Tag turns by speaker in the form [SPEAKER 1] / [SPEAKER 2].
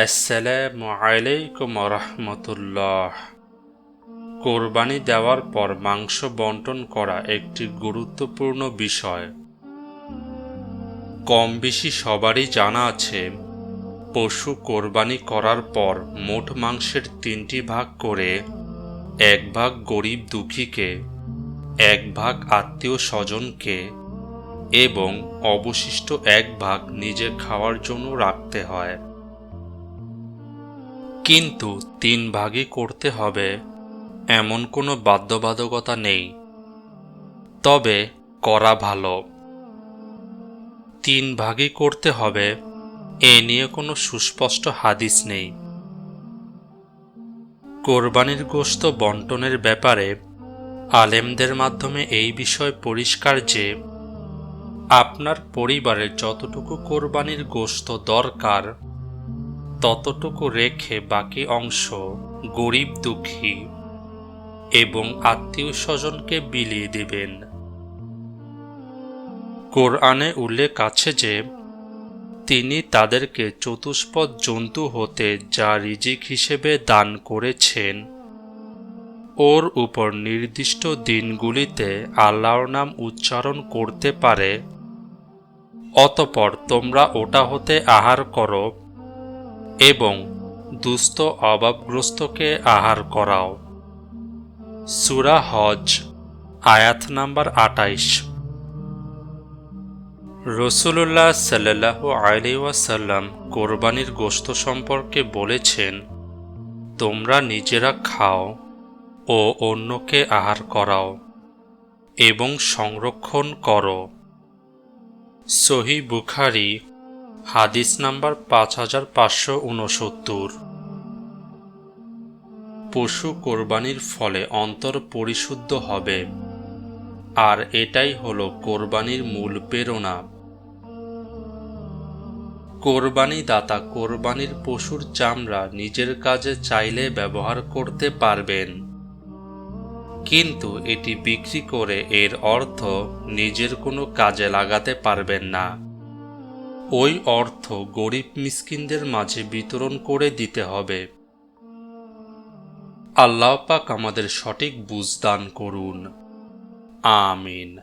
[SPEAKER 1] আসসালামু আলাইকুম রহমতুল্লাহ কোরবানি দেওয়ার পর মাংস বন্টন করা একটি গুরুত্বপূর্ণ বিষয়। কম বেশি সবারই জানা আছে, পশু কোরবানি করার পর মোট মাংসের তিনটি ভাগ করে এক ভাগ গরিব দুঃখীকে, এক ভাগ আত্মীয় স্বজনকে এবং অবশিষ্ট এক ভাগ নিজে খাওয়ার জন্য রাখতে হয়। কিন্তু তিন ভাগই করতে হবে, এমন কোনো বাধ্যবাধকতা নেই। তবে করা ভালো। তিন ভাগই করতে হবে, এ নিয়ে কোনো সুস্পষ্ট হাদিস নেই। কোরবানির গোশত বন্টনের ব্যাপারে আলেমদের মাধ্যমে এই বিষয় পরিষ্কার যে, আপনার পরিবারের যতটুকু কোরবানির গোশত দরকার ততটুকু রেখে বাকি অংশ গরিব দুঃখী এবং আত্মীয় স্বজনকে বিলিয়ে দেবেন। কোরআনে উল্লেখ আছে যে, তিনি তাদেরকে চতুষ্পদ জন্তু হতে যা রিজিক হিসেবে দান করেছেন, ওর উপর নির্দিষ্ট দিনগুলিতে আল্লাহর নাম উচ্চারণ করতে পারে, অতপর তোমরা ওটা হতে আহার করো। এবং দুস্থ অভাবগ্রস্তকে আহার করাও। সুরা হজ, আয়াত নাম্বার আটাইশ। রসুল্লাহ সাল্লাহ আলি ওয়াসাল্লাম কোরবানির গোস্ত সম্পর্কে বলেছেন, তোমরা নিজেরা খাও ও অন্যকে আহার করাও এবং সংরক্ষণ করো। সহি বুখারি হাদিস নাম্বার পাঁচ হাজার পাঁচশো উনসত্তর। পশু কোরবানির ফলে অন্তর পরিশুদ্ধ হবে। আর এটাই হলো কোরবানির মূল প্রেরণা। কোরবানি দাতা কোরবানির পশুর চামড়া নিজের কাজে চাইলে ব্যবহার করতে পারবেন। কিন্তু এটি বিক্রি করে এর অর্থ নিজের কোনো কাজে লাগাতে পারবেন না। ওই অর্থ গরিব মিসকিনদের মাঝে বিতরণ করে দিতে হবে। আল্লাহ পাক আমাদের সঠিক বুঝদান করুন। আমিন।